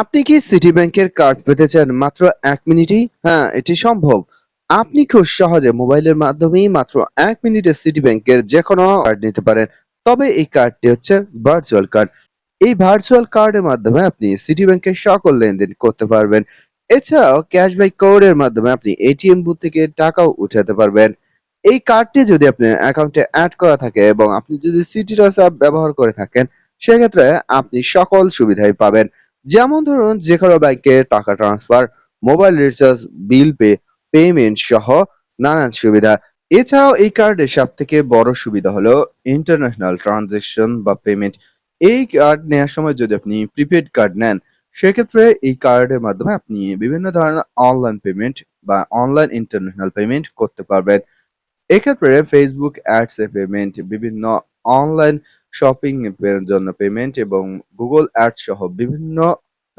আপনি কি সিটি ব্যাংকের কার্ড পেতে চান মাত্র এক মিনিটেই? হ্যাঁ, এটি সম্ভব। আপনি খুব সহজে মোবাইলের মাধ্যমেই মাত্র এক মিনিটে সিটি ব্যাংকের যেকোনো কার্ড নিতে পারেন। তবে এই কার্ডটি হচ্ছে ভার্চুয়াল কার্ড। এই ভার্চুয়াল কার্ডের মাধ্যমে আপনি সিটি ব্যাংকের সকল লেনদেন করতে পারবেন। এছাড়াও ক্যাশব্যাক কোডের মাধ্যমে আপনি এটিএম বুথ থেকে টাকাও উঠাতে পারবেন। এই কার্ডটি যদি আপনার অ্যাকাউন্টে অ্যাড করা থাকে এবং আপনি যদি সিটি টস অ্যাপ ব্যবহার করে থাকেন, সেক্ষেত্রে আপনি সকল সুবিধাই পাবেন। যেমন ধরুন যেকোনো ব্যাংকে টাকা transfer, mobile recharge, bill pay, payment সহ নানান সুবিধা। এছাড়াও এই কার্ডের সব থেকে বড় সুবিধা হলো ইন্টারন্যাশনাল ট্রান্সেকশন বা পেমেন্ট। এই কার্ড নেওয়ার সময় যদি আপনি প্রিপেড কার্ড নেন, সেক্ষেত্রে এই কার্ডের মাধ্যমে আপনি বিভিন্ন ধরনের অনলাইন পেমেন্ট বা অনলাইন ইন্টারন্যাশনাল পেমেন্ট করতে পারবেন। এক্ষেত্রে ফেসবুক অ্যাডস এ পেমেন্ট, বিভিন্ন অনলাইন শপিং এর জন্য পেমেন্ট এবং গুগল অ্যাডস সহ বিভিন্ন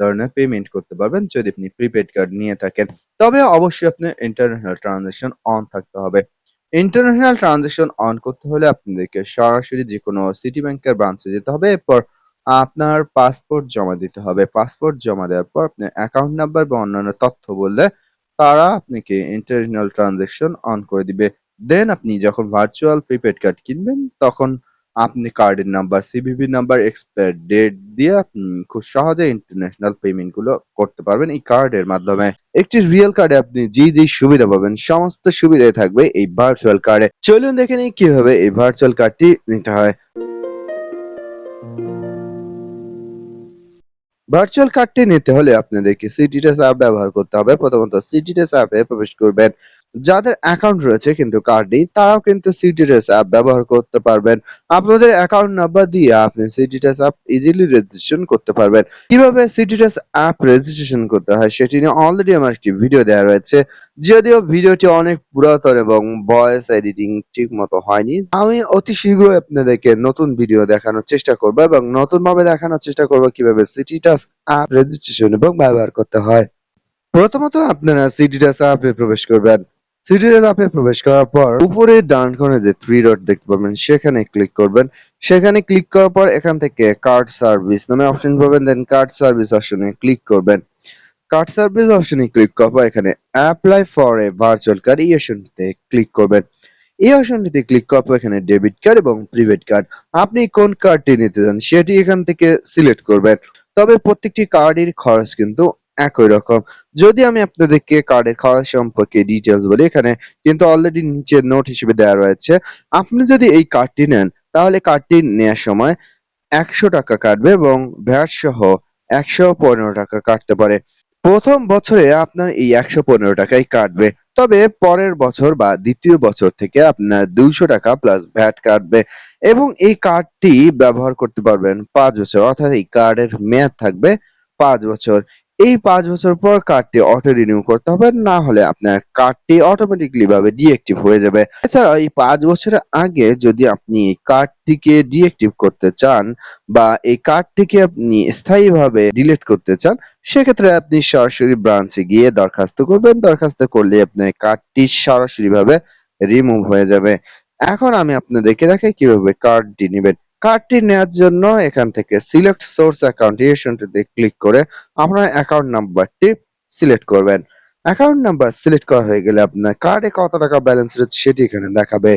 ধরনের পেমেন্ট করতে পারবেন যদি আপনি প্রিপেইড কার্ড নিয়ে থাকেন। তবে অবশ্যই আপনার ইন্টারন্যাশনাল ট্রান্সেকশন অন থাকতে হবে। ইন্টারন্যাশনাল ট্রান্সেকশন অন করতে হলে আপনাদেরকে সরাসরি যেকোনো সিটি ব্যাংকের ব্রাঞ্চে যেতে হবে। এরপর আপনার পাসপোর্ট জমা দিতে হবে। পাসপোর্ট জমা দেওয়ার পর আপনার অ্যাকাউন্ট নাম্বার বা অন্যান্য তথ্য বললে তারা আপনাকে ইন্টারন্যাশনাল ট্রান্সেকশন অন করে দিবে। দেন আপনি যখন ভার্চুয়াল প্রিপেইড কার্ড কিনবেন, তখন আপনি কার্ডের number, CVV number, expire date দিয়ে খুব সহজে ইন্টারন্যাশনাল পেমেন্টগুলো করতে পারবেন এই কার্ডের মাধ্যমে। একটি রিয়েল কার্ডে আপনি যে, যে সুবিধা পাবেন সমস্ত সুবিধাই থাকবে এই ভার্চুয়াল কার্ডে। চলুন দেখে নিই কীভাবে এই ভার্চুয়াল কার্ডটি নিতে হয়। ভার্চুয়াল কার্ডটি নিতে হলে আপনাদেরকে সিটিটেস অ্যাপ ব্যবহার করতে হবে। প্রথমত সিটিটেস অ্যাপে প্রবেশ করবেন। যাদের অ্যাকাউন্ট রয়েছে কিন্তু কার্ড নেই তারাও কিন্তু সিটিটেস অ্যাপ ব্যবহার করতে পারবেন। আপনাদের অ্যাকাউন্ট নাম্বার দিয়ে আপনি সিটিটেস অ্যাপ ইজিলি রেজিস্ট্রেশন করতে পারবেন। কীভাবে সিটিটেস অ্যাপ রেজিস্ট্রেশন করতে হয় সেটি নিয়ে অলরেডি আমার একটি ভিডিও দেওয়া রয়েছে। যদিও ভিডিওটি অনেক পুরাতন এবং ভয়েস এডিটিং ঠিক মতো হয়নি। আমি অতি শীঘ্রই আপনাদেরকে নতুন ভিডিও দেখানোর চেষ্টা করব এবং নতুনভাবে দেখানোর চেষ্টা করব কীভাবে সিটিটাস অ্যাপ রেজিস্ট্রেশন এবং ব্যবহার করতে হয়। প্রথমত আপনারা সিটিটাস অ্যাপে প্রবেশ করবেন। সিটিটাস অ্যাপে প্রবেশ করার পর উপরে ডান কোণে যে থ্রি ডট দেখতে পাবেন, সেখানে ক্লিক করবেন। সেখানে ক্লিক করার পর এখান থেকে কার্ড সার্ভিস নামে অপশন পাবেন দেন কার্ড সার্ভিস অপশনে ক্লিক করবেন। কার্ড সার্ভিস অপশনে ক্লিক করার পর এখানে apply for a virtual card এই অপশনটিতে ক্লিক করবেন। এই অপশনটিতে ক্লিক করার পর এখানে ডেবিট কার্ড এবং প্রিপেইড কার্ড আপনি কোন কার্ডটি নিতে চান, সেটি এখান থেকে সিলেক্ট করবেন। তবে প্রত্যেকটি কার্ডের খরচ কিন্তু একই রকম। যদি আমি আপনাদেরকে কার্ডের খরচ সম্পর্কে ডিটেলস বলি, এখানে কিন্তু অলরেডি নিচে নোট হিসেবে দেওয়া রয়েছে। আপনি যদি এই কার্ডটি নেন, তাহলে কার্ডটি নেওয়ার সময় ৳১০০ কাটবে এবং ভ্যাট সহ ৳১১৫ কাটতে পারে। প্রথম বছরে আপনার এই ৳১১৫ কাটবে। তবে পরের বছর বা দ্বিতীয় বছর থেকে আপনার ৳২০০ প্লাস ভ্যাট কাটবে এবং এই কার্ডটি ব্যবহার করতে পারবেন পাঁচ বছর, অর্থাৎ এই কার্ডের মেয়াদ থাকবে পাঁচ বছর। এই পাঁচ বছর পর কার্ডটি অটো রিনিউ করতে হবে, না হলে আপনার কার্ডটি অটোমেটিক্যালি ভাবে ডিএক্টিভ হয়ে যাবে। এছাড়াও এই পাঁচ বছরের আগে যদি আপনি কার্ডটিকে ডিএক্টিভ করতে চান বা এই কার্ডটিকে আপনি স্থায়ীভাবে ডিলিট করতে চান, সেক্ষেত্রে আপনি সরাসরি ব্রাঞ্চে গিয়ে দরখাস্ত করবেন। দরখাস্ত করলে আপনার কার্ডটি সরাসরিভাবে রিমুভ হয়ে যাবে। এখন আমি আপনাদেরকে দেখাই কীভাবে কার্ডটি নিবেন। কার্ডটি নেয়ার জন্য এখান থেকে সিলেক্ট সোর্স অ্যাকাউন্ট এই অপশনটিতে ক্লিক করে আপনার অ্যাকাউন্ট নাম্বারটি সিলেক্ট করবেন। অ্যাকাউন্ট নাম্বার সিলেক্ট করা হয়ে গেলে আপনার কার্ডে কত টাকা ব্যালেন্স রয়েছে সেটি এখানে দেখাবে।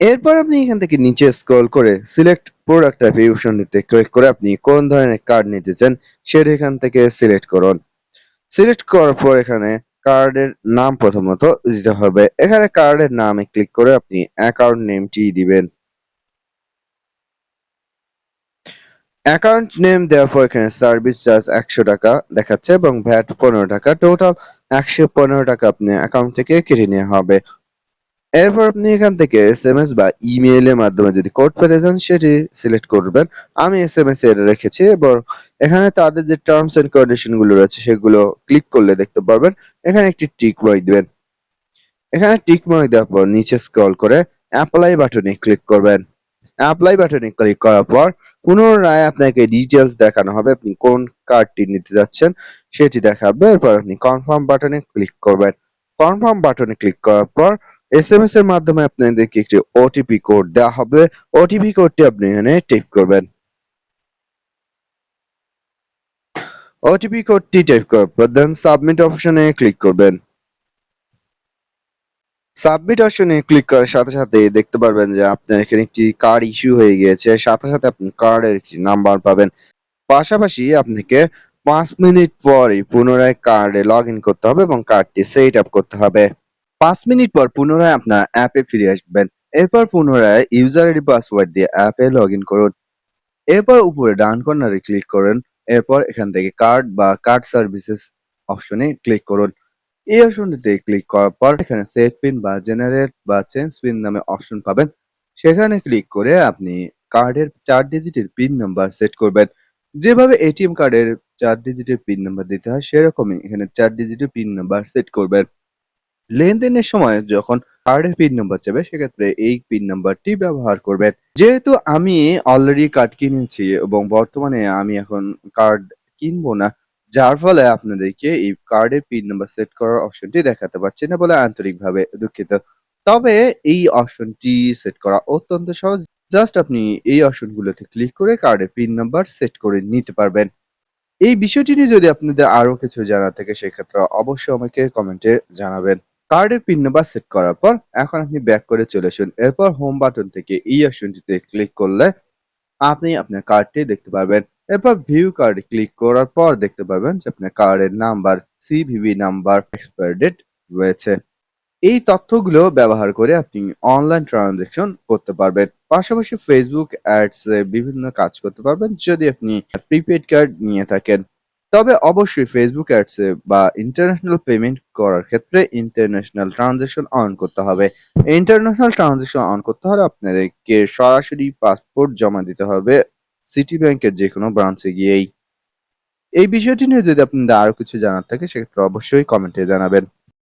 এরপর আপনি এখান থেকে নিচে স্ক্রল করে সিলেক্ট প্রোডাক্ট টাইপ এই অপশনটিতে ক্লিক করে আপনি কোন ধরনের কার্ড নিতে চান সেটি এখান থেকে সিলেক্ট করুন। সিলেক্ট করার পর এখানে কার্ডের নাম প্রথমত দিতে হবে। এখানে কার্ডের নামে ক্লিক করে আপনি অ্যাকাউন্ট নেমটি দিবেন। অ্যাকাউন্ট নেম দেওয়ার পর এখানে সার্ভিস চার্জ ৳১০০ দেখাচ্ছে এবং ভ্যাট ৳১৫ টোটাল ৳১১৫ আপনি অ্যাকাউন্ট থেকে কেটে নেওয়া হবে। এরপর আপনি এখান থেকে এস এম এস বা ইমেইলের মাধ্যমে যদি কোড পেতে চান, সেটি সিলেক্ট করবেন। আমি এস এম এস এর রেখেছি এবং এখানে তাদের যে টার্মস এন্ড কন্ডিশনগুলো রয়েছে, সেগুলো ক্লিক করলে দেখতে পারবেন। এখানে একটি টিক মার্ক দিবেন। এখানে টিক মার্ক দেওয়ার পর নিচে স্ক্রল করে অ্যাপ্লাই বাটনে ক্লিক করবেন। অ্যাপ্লাই বাটনে ক্লিক করার পর পুনরায় আপনাকে ডিটেইলস দেখানো হবে আপনি কোন কার্ডটি নিতে যাচ্ছেন সেটি দেখাবে। এরপর আপনি কনফার্ম বাটনে ক্লিক করবেন। কনফার্ম বাটনে ক্লিক করার পর এসএমএস এর মাধ্যমে আপনাদেরকে একটি ওটিপি কোড দেওয়া হবে। ওটিপি কোডটি আপনি এখানে টাইপ করবেন। ওটিপি কোডটি টাইপ করার পর দেন সাবমিট অপশনে ক্লিক করবেন সাবমিট অপশনে ক্লিক করার সাথে সাথে দেখতে পারবেন যে আপনার এখানে একটি কার্ড ইস্যু হয়ে গিয়েছে। সাথে সাথে আপনি কার্ডের একটি নাম্বার পাবেন। পাশাপাশি আপনাকে পাঁচ মিনিট পরে পুনরায় কার্ডে লগ ইন করতে হবে এবং কার্ডটি সেট আপ করতে হবে। পাঁচ মিনিট পর পুনরায় আপনার অ্যাপে ফিরে আসবেন। এরপর পুনরায় ইউজার আইডি পাসওয়ার্ড দিয়ে অ্যাপে লগ ইন করুন। এরপর উপরে ডান কর্নারে ক্লিক করুন। এরপর এখান থেকে কার্ড বা কার্ড সার্ভিসেস অপশনে ক্লিক করুন। এই অপশনটিতে ক্লিক করার পর এখানে সেট পিন বা জেনারেট বা চেঞ্জ পিন নামে অপশন পাবেন। সেখানে ক্লিক করে আপনি কার্ডের চার ডিজিটের পিন নাম্বার সেট করবেন। যেভাবে এটিএম কার্ডের চার ডিজিটের পিন নাম্বার দিতে হয়, সেরকমই এখানে চার ডিজিটের পিন নাম্বার সেট করবেন। লেনদেনের সময় যখন কার্ডের পিন নাম্বার চাবে সেক্ষেত্রে এই পিন নাম্বারটি ব্যবহার করবেন। যেহেতু আমি অলরেডি কার্ড কিনেছি এবং বর্তমানে আমি এখন কার্ড কিনবো না যার ফলে আপনাদেরকে এই কার্ডের পিন নাম্বার সেট করার অপশনটি দেখাতে পারছি না বলে আন্তরিকভাবে দুঃখিত। তবে এই অপশনটি সেট করা অত্যন্ত সহজ। জাস্ট আপনি এই অপশনগুলোতে ক্লিক করে কার্ডের পিন নাম্বার সেট করে নিতে পারবেন। এই বিষয়টি নিয়ে যদি আপনাদের আরও কিছু জানা থাকে, সেক্ষেত্রে অবশ্যই আমাকে কমেন্টে জানাবেন। কার্ডের পিন নাম্বার সেট করার পর এখন আপনি ব্যাক করে চলে আসুন। এরপর হোম বাটন থেকে এই অপশনটিতে ক্লিক করলে আপনি আপনার কার্ডটি দেখতে পারবেন। এরপর ভিউ কার্ডে ক্লিক করার পর দেখতে পাবেন যে আপনার কার্ডের number CVV number expire date রয়েছে। এই তথ্যগুলো ব্যবহার করে আপনি অনলাইন ট্রানজ্যাকশন করতে পারবেন। পাশাপাশি ফেসবুক অ্যাডস বিভিন্ন কাজ করতে পারবেন যদি আপনি প্রিপেড কার্ড নিয়ে থাকেন। তবে অবশ্যই ফেসবুক অ্যাডস বা ইন্টারন্যাশনাল পেমেন্ট করার ক্ষেত্রে ইন্টারন্যাশনাল ট্রানজেকশন অন করতে হবে। ইন্টারন্যাশনাল ট্রানজ্যাকশন অন করতে হলে আপনাদেরকে সরাসরি পাসপোর্ট জমা দিতে হবে। সিটি ব্যাংকের যে কোনো ব্রাঞ্চে গিয়েই। এই বিষয়টি নিয়ে যদি আপনাদের আরও কিছু জানার থাকে, সেক্ষেত্রে অবশ্যই কমেন্টে জানাবেন।